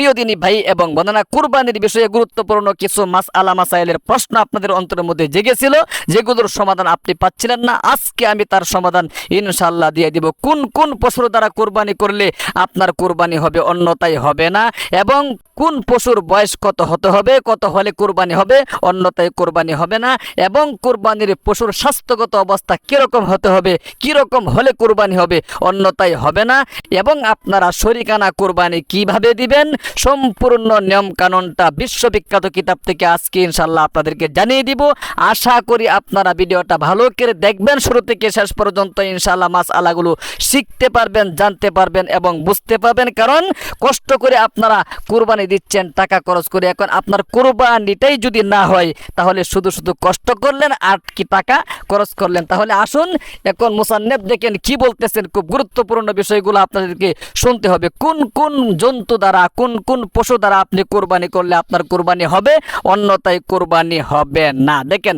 প্রিয় দিনী ভাই এবং বন্দনা কুরবানির বিষয়ে গুরুত্বপূর্ণ কিছু মাস আলা মাসাইলের প্রশ্ন আপনাদের অন্তরের মধ্যে জেগেছিল। যেগুলোর সমাধান আপনি পাচ্ছিলেন না, আজকে আমি তার সমাধান ইনশাল্লাহ দিয়ে দিব। কোন কোন পশুর দ্বারা কোরবানি করলে আপনার কোরবানি হবে অন্যতাই হবে না? এবং কোন পশুর বয়স কত হতে হবে, কত হলে কোরবানি হবে, অন্যতায় কোরবানি হবে না? এবং কোরবানির পশুর স্বাস্থ্যগত অবস্থা কীরকম হতে হবে, কীরকম হলে কোরবানি হবে, অন্যতায় হবে না? এবং আপনারা শরিকানা কোরবানি কীভাবে দিবেন? সম্পূর্ণ নিয়ম কানুনটা বিশ্ববিখ্যাত কিতাব থেকে আজকে ইনশাল্লাহ আপনাদেরকে জানিয়ে দিব। আশা করি আপনারা ভিডিওটা ভালো করে দেখবেন। শুরু থেকে শেষ পর্যন্ত ইনশাল্লাহ মাস আলাগুলো শিখতে পারবেন, জানতে পারবেন এবং বুঝতে পারবেন। কারণ কষ্ট করে আপনারা কোরবানি দিচ্ছেন, টাকা খরচ করে। এখন আপনার কোরবানিটাই যদি না হয়, তাহলে শুধু শুধু কষ্ট করলেন আর কি টাকা খরচ করলেন? তাহলে আসুন, এখন মুসান্নেব দেখেন কি বলতেছেন। খুব গুরুত্বপূর্ণ বিষয়গুলো আপনাদেরকে শুনতে হবে। কোন কোন জন্তু দ্বারা, কোন কোন কোন পশু দ্বারা আপনি কোরবানি করলে আপনার কোরবানি হবে? অন্যতায় কোরবানি হবে না। দেখেন,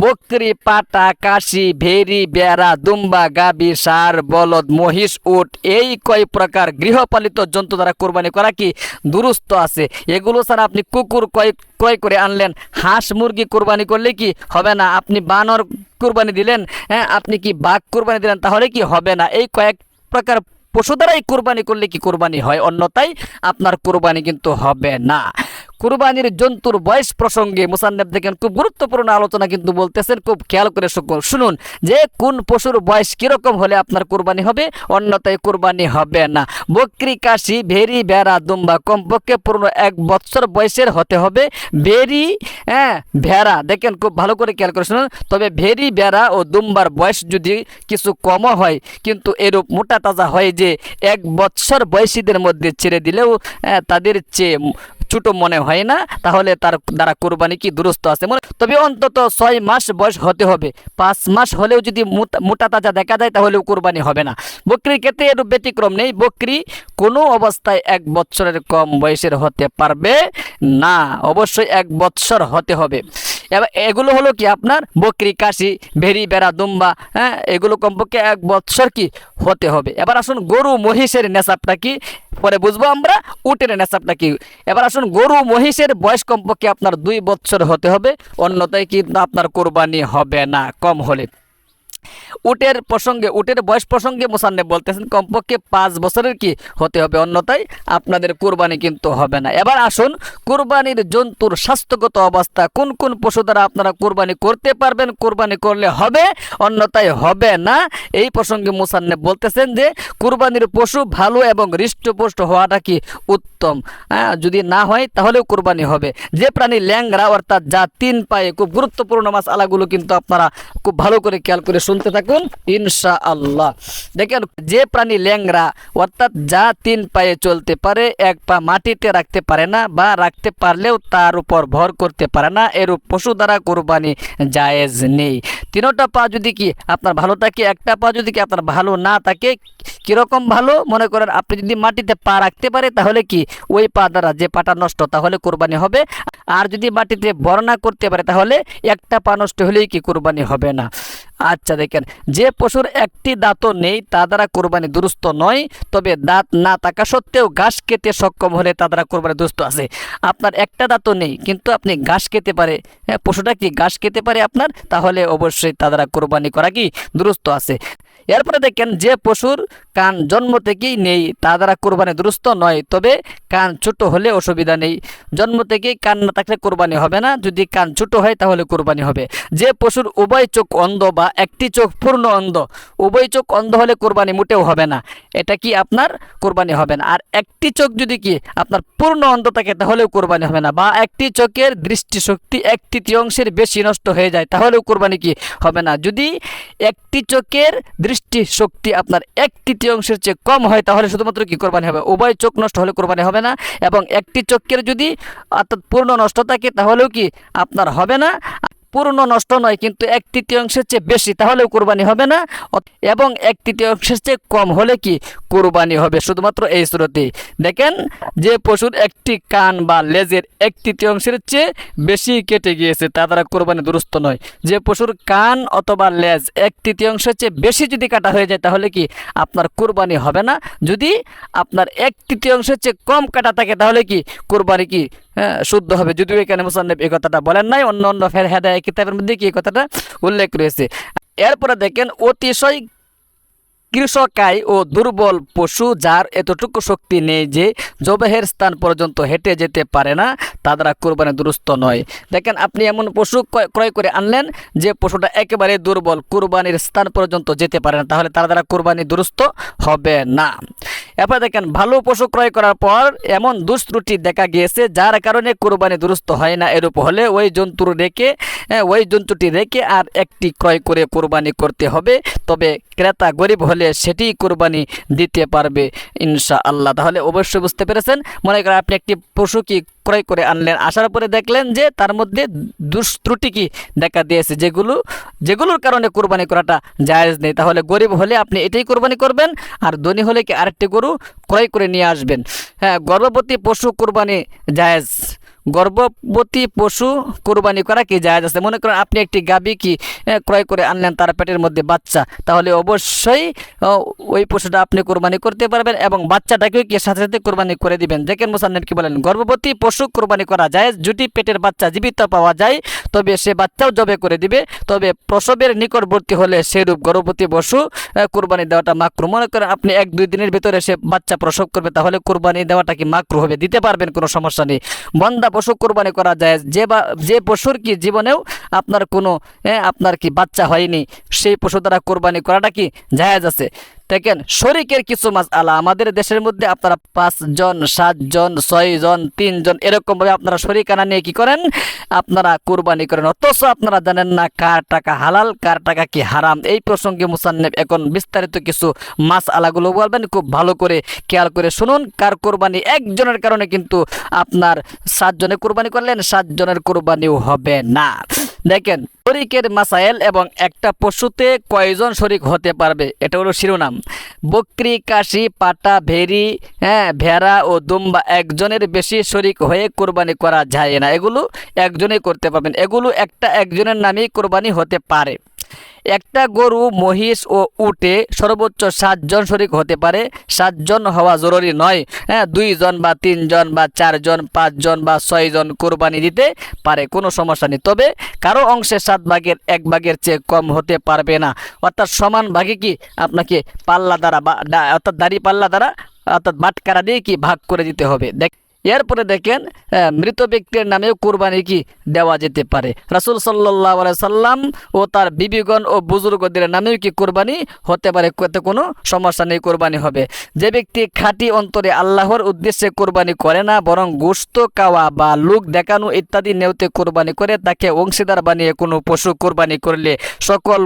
বকরি, পাটা, কাশি, ভেরি, বেড়া, দুম্বা, গাবি সার বলদ, মহিষ, উট, এই কয় প্রকার গৃহপালিত জন্তু দ্বারা কোরবানি করা কি দুরুস্ত আছে? এগুলো ছাড়া আপনি কুকুর কয় ক্রয় করে আনলেন? হাঁস মুরগি কোরবানি করলে কি হবে না? আপনি বানর কোরবানি দিলেন হ্যাঁ? আপনি কি বাঘ কোরবানি দিলেন, তাহলে কি হবে না? এই কয়েক প্রকার পশু দ্বারাই কোরবানি করলে কি কোরবানি হয়? অন্যথায় আপনার কোরবানি কিন্তু হবে না। কুরবানির জন্তুর বয়স প্রসঙ্গে মুসান্নেব দেখেন খুব গুরুত্বপূর্ণ আলোচনা কিন্তু বলতেছেন খুব খেয়াল করে শুনুন যে কোন পশুর বয়স কীরকম হলে আপনার কুরবানি হবে? অন্যথায় কুরবানি হবে না। বকরি কাশি ভেরি ভেড়া দুম্বা কমপক্ষে পুরনো এক বৎসর বয়সের হতে হবে। ভেরি হ্যাঁ ভেড়া দেখেন খুব ভালো করে খেয়াল করে শুনুন। তবে ভেরি ভেড়া ও দুম্বার বয়স যদি কিছু কমও হয় কিন্তু এরূপ মোটা তাজা হয় যে এক বৎসর বয়সীদের মধ্যে ছেড়ে দিলেও হ্যাঁ, তাদের চেয়ে ছোট মনে হয় না, তাহলে তার দ্বারা কোরবানি কি দুরস্ত আছে? মনে তবে অন্তত ছয় মাস বয়স হতে হবে। পাঁচ মাস হলেও যদি মোটা- তাজা দেখা যায়, তাহলেও কোরবানি হবে না। বকরির ক্ষেত্রে এর ব্যতিক্রম নেই। বকরি কোনো অবস্থায় এক বছরের কম বয়সের হতে পারবে না। অবশ্যই এক বৎসর হতে হবে। এবার এগুলো হলো কি আপনার বকরি, কাশি ভেরি বেড়া দুম্বা হ্যাঁ এগুলো কমপক্ষে এক বৎসর কি হতে হবে। এবার আসুন গরু মহিষের নেশাবটা কি? পরে বুঝব আমরা উটের নেশাবটা কি। এবার আসুন গরু মহিষের বয়স কমপক্ষে আপনার দুই বৎসর হতে হবে অন্যতায় কিন্তু আপনার কোরবানি হবে না কম হলে। উটের প্রসঙ্গে, উটের বয়স প্রসঙ্গে মোসান্নে বলতেছেন, কমপক্ষে পাঁচ বছরের কি হতে হবে? অন্যথায় আপনাদের কোরবানি কিন্তু হবে না। এবার আসুন, কোরবানির জন্তুর স্বাস্থ্যগত অবস্থা, কোন কোন পশু দ্বারা আপনারা কোরবানি করতে পারবেন, কোরবানি করলে হবে, অন্যথায় হবে না? এই প্রসঙ্গে মোসান্নে বলতেছেন যে, কোরবানির পশু ভালো এবং হৃষ্টপুষ্ট হওয়াটা কি উত্তম? হ্যাঁ যদি না হয় তাহলেও কোরবানি হবে। যে প্রাণী ল্যাংরা অর্থাৎ যা তিন পায়ে খুব গুরুত্বপূর্ণ মাছ, আলাগুলো কিন্তু আপনারা খুব ভালো করে খেয়াল করে শুনতে থাকুন ইনশা আল্লাহ দেখেন, যে প্রাণী ল্যাংরা অর্থাৎ যা তিন পায়ে চলতে পারে, এক পা মাটিতে রাখতে পারে না বা রাখতে পারলেও তার উপর ভর করতে পারে না, এরূপ পশু দ্বারা কোরবানি জায়েজ নেই। তিনোটা পা যদি কি আপনার ভালো থাকে, একটা পা যদি কি আপনার ভালো না থাকে, কীরকম ভালো? মনে করেন আপনি যদি মাটিতে পা রাখতে পারে, তাহলে কি ওই পা দ্বারা যে পাটা নষ্ট, তাহলে কোরবানি হবে। আর যদি মাটিতে বর্ণনা করতে পারে, তাহলে একটা পা নষ্ট হলেই কি কোরবানি হবে না। আচ্ছা দেখেন, যে পশুর একটি দাঁতও নেই, তা দ্বারা কোরবানি দুরুস্ত নয়, তবে দাঁত না থাকা সত্ত্বেও ঘাস কেটে সক্ষম হলে তা দ্বারা কোরবানি দুরুস্ত আছে। আপনার একটা দাঁতও নেই, কিন্তু আপনি ঘাস খেতে পারে। হ্যাঁ পশুটা কি ঘাস খেতে পারে আপনার? তাহলে অবশ্যই তা দ্বারা কোরবানি করা কি দুরুস্ত আছে। এরপরে দেখেন, যে পশুর কান জন্ম থেকেই নেই, তা দ্বারা কোরবানি দুরুস্ত নয়, তবে কান ছোট হলে অসুবিধা নেই। জন্ম থেকেই কান না থাকলে কোরবানি হবে না, যদি কান ছোট হয় তাহলে কোরবানি হবে। যে পশুর উভয় চোখ অন্ধ বা একটি চোখ পূর্ণ অন্ধ, উভয় চোখ অন্ধ হলে কোরবানি মোটেও হবে না। এটা কি আপনার কোরবানি হবে না? আর একটি চোখ যদি কি আপনার পূর্ণ অন্ধ থাকে তাহলেও কোরবানি হবে না, বা একটি চোখের দৃষ্টিশক্তি এক তৃতীয়াংশের বেশি নষ্ট হয়ে যায়, তাহলেও কোরবানি কি হবে না? যদি একটি চোখের দৃষ্টিশক্তি আপনার এক তৃতীয়াংশের চেয়ে কম হয়, তাহলে শুধুমাত্র কি কোরবানি হবে? উভয় চোখ নষ্ট হলে কোরবানি হবে না এবং একটি চোখের যদি অর্থাৎ পূর্ণ নষ্ট থাকে, তাহলেও কি আপনার হবে না? পূর্ণ নষ্ট নয়, কিন্তু এক তৃতীয়াংশের চেয়ে বেশি, তাহলেও কোরবানি হবে না। এবং এক তৃতীয়াংশের চেয়ে কম হলে কি কোরবানি হবে? শুধুমাত্র এই স্রোতে। দেখেন যে পশুর একটি কান বা লেজের এক তৃতীয়াংশের চেয়ে বেশি কেটে গিয়েছে, তা দ্বারা কোরবানি দুরুস্ত নয়। যে পশুর কান অথবা লেজ এক তৃতীয়াংশের চেয়ে বেশি যদি কাটা হয়ে যায়, তাহলে কি আপনার কোরবানি হবে না? যদি আপনার এক তৃতীয়াংশের চেয়ে কম কাটা থাকে, তাহলে কি কোরবানি কি হ্যাঁ, শুদ্ধ হবে। যদিও এখানে মুসান্নব এই কথাটা বলেন নাই অন্য অন্য ফের হেদায় কিতাবের মধ্যে কি এই কথাটা উল্লেখ রয়েছে। এরপরে দেখেন অতিশয় কৃষকায় ও দুর্বল পশু যার এতটুকু শক্তি নেই যে জবেহের স্থান পর্যন্ত হেঁটে যেতে পারে না তা দ্বারা কোরবানি দুরুস্ত নয়। দেখেন আপনি এমন পশু ক্রয় করে আনলেন যে পশুটা একেবারে দুর্বল কোরবানির স্থান পর্যন্ত যেতে পারে না তাহলে তার দ্বারা কোরবানি দুরুস্ত হবে না। এরপর দেখেন ভালো পশু ক্রয় করার পর এমন দুষ্ত্রুটি দেখা গিয়েছে যার কারণে কোরবানি দুরুস্ত হয় না। এরূপ হলে ওই জন্তুর রেখে হ্যাঁ, ওই জন্তুটি রেখে আর একটি ক্রয় করে কোরবানি করতে হবে। তবে ক্রেতা গরিব হলে সেটি কোরবানি দিতে পারবে ইনশা আল্লাহ তাহলে অবশ্যই বুঝতে পেরেছেন? মনে করেন আপনি একটি পশু কি ক্রয় করে আনলেন, আসার পরে দেখলেন যে তার মধ্যে দুষ্ত্রুটি কি দেখা দিয়েছে, যেগুলো, যেগুলোর কারণে কোরবানি করাটা জায়েজ নেই। তাহলে গরিব হলে আপনি এটাই কোরবানি করবেন, আর ধনী হলে কি আরেকটি গরু ক্রয় করে নিয়ে আসবেন। হ্যাঁ গর্ভবতী পশু কোরবানি জায়েজ। গর্ভবতী পশু কোরবানি করা কি জায়েজ আছে? মনে করেন আপনি একটি গাবি কি ক্রয় করে আনলেন তার পেটের মধ্যে বাচ্চা, তাহলে অবশ্যই ওই পশুটা আপনি কোরবানি করতে পারবেন এবং বাচ্চাটাকেও কি সাথে সাথে কোরবানি করে দিবেন। দেখেন মোসান্নেব কি বলেন, গর্ভবতী পশু কোরবানি করা যায় যদি পেটের বাচ্চা জীবিত পাওয়া যায়, তবে সে বাচ্চাও জবে করে দিবে, তবে প্রসবের নিকটবর্তী হলে সেরূপ গর্ভবতী পশু কোরবানি দেওয়াটা মাকরু। মনে করেন আপনি এক দুই দিনের ভিতরে সে বাচ্চা প্রসব করবে, তাহলে কোরবানি দেওয়াটা কি মাকরু হবে? দিতে পারবেন, কোনো সমস্যা নেই। বন্দা পশু কোরবানি করা যায়। যে বা, যে পশুর কি জীবনেও আপনার কোনো আপনার কি বাচ্চা হয়নি, সেই পশু দ্বারা কোরবানি করাটা কি জায়েজ আছে? দেখেন, শরিকের কিছু মাস আলা। আমাদের দেশের মধ্যে আপনারা পাঁচজন, সাতজন, ছয়জন, তিনজন এরকমভাবে আপনারা শরিকানা নিয়ে কি করেন? আপনারা কোরবানি করেন। অথচ আপনারা জানেন না কার টাকা হালাল, কার টাকা কি হারাম। এই প্রসঙ্গে মুসান্নেব এখন বিস্তারিত কিছু মাস আলাগুলো বলবেন। খুব ভালো করে খেয়াল করে শুনুন। কার কোরবানি একজনের কারণে কিন্তু আপনার সাতজনে কোরবানি করলেন, সাতজনের কোরবানিও হবে না। দেখেন শরিকের মাসাইল এবং একটা পশুতে কয়জন শরিক হতে পারবে? এটা হলো শিরোনাম। বকরি, কাশি, পাটা ভেরি হ্যাঁ ভেড়া ও দুম্বা একজনের বেশি শরিক হয়ে কোরবানি করা যায় না। এগুলো একজনেই করতে পারবেন। এগুলো একটা একজনের নামেই কোরবানি হতে পারে। একটা গরু, মহিষ ও উটে সর্বোচ্চ সাতজন শরিক হতে পারে। সাতজন হওয়া জরুরি নয়। হ্যাঁ দুইজন বা তিনজন বা চারজন, পাঁচজন বা ছয়জন কোরবানি দিতে পারে, কোনো সমস্যা নেই। তবে কারও অংশে সাত ভাগের এক ভাগের চেয়ে কম হতে পারবে না। অর্থাৎ সমান ভাগে কি আপনাকে পাল্লা দ্বারা বা অর্থাৎ দাড়ি পাল্লা দ্বারা, অর্থাৎ বাটকারা দিয়ে কি ভাগ করে দিতে হবে? দেখ এরপরে দেখেন মৃত ব্যক্তির নামেও কোরবানি কি দেওয়া যেতে পারে। রাসুল সাল্লাহ সাল্লাম ও তার বিবিগণ ও বুজুর্গদের নামেও কি কোরবানি হতে পারে? কোনো সমস্যা নেই, কোরবানি হবে। যে ব্যক্তি খাঁটি অন্তরে আল্লাহর উদ্দেশ্যে কোরবানি করে না, বরং গোস্ত কাওয়া বা লোক দেখানো ইত্যাদি নেওতে কোরবানি করে, তাকে অংশীদার বানিয়ে কোনো পশু কোরবানি করলে সকল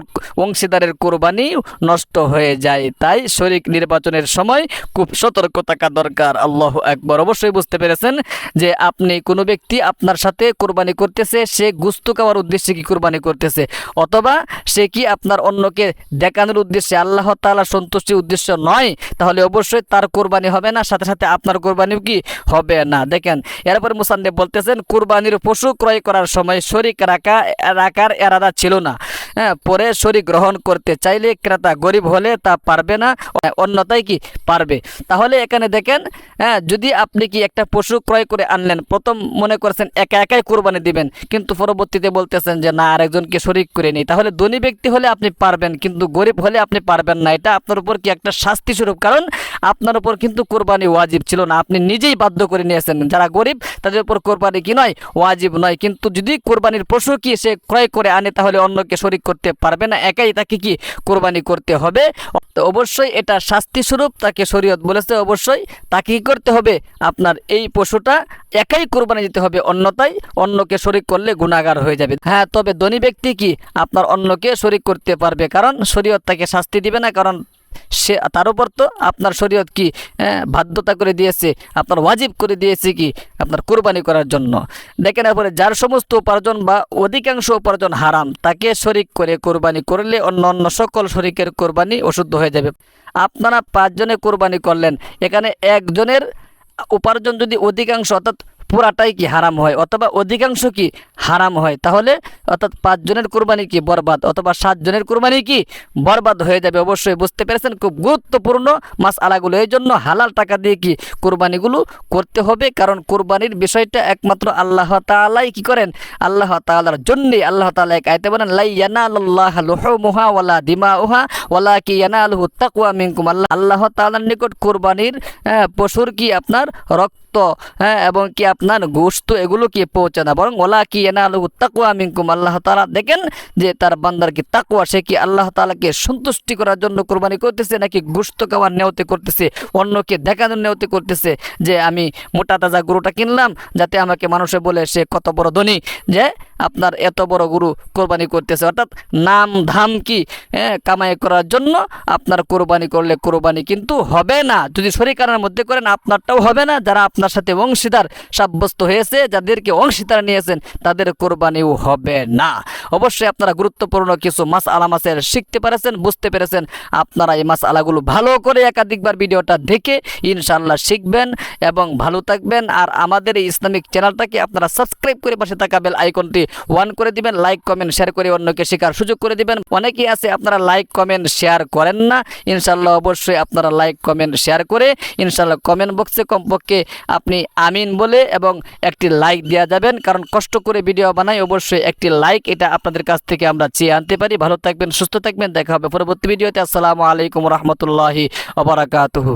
অংশীদারের কোরবানি নষ্ট হয়ে যায়। তাই শরিক নির্বাচনের সময় খুব সতর্ক থাকা দরকার। আল্লাহ একবার অবশ্যই বুঝতে পেরেছেন যে আপনি কোনো ব্যক্তি আপনার সাথে কোরবানি করতেছে, সে গুস্তু খাওয়ার উদ্দেশ্যে কি কোরবানি করতেছে? অথবা সে কি আপনার অন্যকে দেখানোর উদ্দেশ্যে, আল্লাহ তাআলা সন্তুষ্টির উদ্দেশ্য নয়, তাহলে অবশ্যই তার কোরবানি হবে না, সাথে সাথে আপনার কোরবানিও কি হবে না। দেখেন, এরপর মুসান্নে বলতেছেন, কোরবানির পশু ক্রয় করার সময় শরিক রাখা, রাখার এরাদা ছিল না। হ্যাঁ পরে শরিক গ্রহণ করতে চাইলে ক্রেতা গরিব হলে তা পারবে না অন্যতায় কি পারবে? তাহলে এখানে দেখেন হ্যাঁ যদি আপনি কি একটা পশু ক্রয় করে আনলেন, প্রথম মনে করছেন একা একাই কোরবানি দিবেন, কিন্তু পরবর্তীতে বলতেছেন যে না, আরেকজনকে শরিক করে নিই। তাহলে ধনী ব্যক্তি হলে আপনি পারবেন, কিন্তু গরিব হলে আপনি পারবেন না। এটা আপনার উপর কি একটা শাস্তি স্বরূপ? কারণ আপনার উপর কিন্তু কোরবানি ওয়াজিব ছিল না। আপনি নিজেই বাধ্য করে নিয়েছেন। যারা গরিব, তাদের উপর কোরবানি কি নয়? ওয়াজিব নয়। কিন্তু যদি কোরবানির পশু কি সে ক্রয় করে আনে, তাহলে অন্যকে শরিক করতে পারবে না, একাই তাকে কি কোরবানি করতে হবে? তো অবশ্যই এটা শাস্তি স্বরূপ, তাকে শরীয়ত বলেছে অবশ্যই তাকে কি করতে হবে? আপনার এই পশুটা একাই কোরবানি দিতে হবে অন্যতাই অন্যকে শরিক করলে গুণাগার হয়ে যাবে। হ্যাঁ তবে ধনী ব্যক্তি কি আপনার অন্যকে শরিক করতে পারবে? কারণ শরীয়ত তাকে শাস্তি দিবে না, কারণ সে তার উপর তো আপনার শরীয়ত কি বাধ্যতা করে দিয়েছে, আপনার ওয়াজিব করে দিয়েছে কি, আপনার কোরবানি করার জন্য। দেখেন এরপরে, যার সমস্ত উপার্জন বা অধিকাংশ উপার্জন হারাম, তাকে শরিক করে কোরবানি করলে অন্য অন্য সকল শরিকের কোরবানি অশুদ্ধ হয়ে যাবে। আপনারা পাঁচজনে কোরবানি করলেন, এখানে একজনের উপার্জন যদি অধিকাংশ, অর্থাৎ পুরাটাই কি হারাম হয়? অথবা অধিকাংশ কি হারাম হয়? তাহলে অর্থাৎ পাঁচজনের কোরবানি কি বরবাদ? অথবা সাতজনের কোরবানি কি বরবাদ হয়ে যাবে? অবশ্যই বুঝতে পেরেছেন? খুব গুরুত্বপূর্ণ মাস আলাগুলো এই জন্য হালাল টাকা দিয়ে কি কোরবানিগুলো করতে হবে? কারণ কোরবানির বিষয়টা একমাত্র আল্লাহ তালাই কি করেন? আল্লাহ তালার জন্যে আল্লাহ তালা এক আয়তে বলেন লাই ইয়ানাল্লাহ লুহুমুহা ওয়ালা দিমাউহা ওয়ালা কি ইয়ানালহু তাকওয়া মিনকুম। আল্লাহ আল্লাহ তাআলার নিকট কোরবানির হ্যাঁ, পশুর কি আপনার রক্ত হ্যাঁ এবং কি আপনার গোস্ত এগুলো কি পৌঁছে না বরং ওলা কি এনা আলু তাকুয়া মিঙ্কুম আল্লাহ তালা দেখেন যে তার বান্দার কি তাকুয়া সে কি আল্লাহ তালাকে সন্তুষ্টি করার জন্য কোরবানি করতেছে নাকি গোস্ত খাওয়ার নেওতে করতেছে? অন্যকে দেখানোর নেওতে করতেছে যে আমি মোটা তাজা গরুটা কিনলাম, যাতে আমাকে মানুষে বলে সে কত বড় ধনী, যে আপনার এত বড় গরু কোরবানি করতেছে। অর্থাৎ নাম ধাম কি হ্যাঁ, কামাই করার জন্য আপনার কোরবানি করলে কোরবানি কিন্তু হবে না। যদি শরীকারের মধ্যে করেন আপনারটাও হবে না। যারা আপনার সাথে অংশীদার সাব্যস্ত হয়েছে যাদেরকে অংশীদার নিয়েছেন তাদের কোরবানিও হবে না। অবশ্যই আপনারা গুরুত্বপূর্ণ কিছু মাস আলা মাসের শিখতে পেরেছেন বুঝতে পেরেছেন। আপনারা এই মাস আলাগুলো ভালো করে একাধিকবার ভিডিওটা দেখে ইনশাল্লাহ শিখবেন এবং ভালো থাকবেন। আর আমাদের এই ইসলামিক চ্যানেলটাকে আপনারা সাবস্ক্রাইব করে পাশে থাকা বেল আইকনটি ওয়ান করে দিবেন লাইক কমেন্ট শেয়ার করে অন্যকে শেখার সুযোগ করে দিবেন। অনেকেই আছে, আপনারা লাইক কমেন্ট শেয়ার করেন না। ইনশাল্লাহ অবশ্যই আপনারা লাইক কমেন্ট শেয়ার করে ইনশাল্লাহ কমেন্ট বক্সে কমপক্ষে আপনি আমিন বলে এবং একটি লাইক দেওয়া যাবেন। কারণ কষ্ট করে ভিডিও বানাই, অবশ্যই একটি লাইক এটা আপনাদের কাছ থেকে আমরা চেয়ে আনতে পারি। ভালো থাকবেন, সুস্থ থাকবেন। দেখা হবে পরবর্তী ভিডিওতে। আসসালামু আলাইকুম রহমতুল্লাহি ওবরাকাতুহু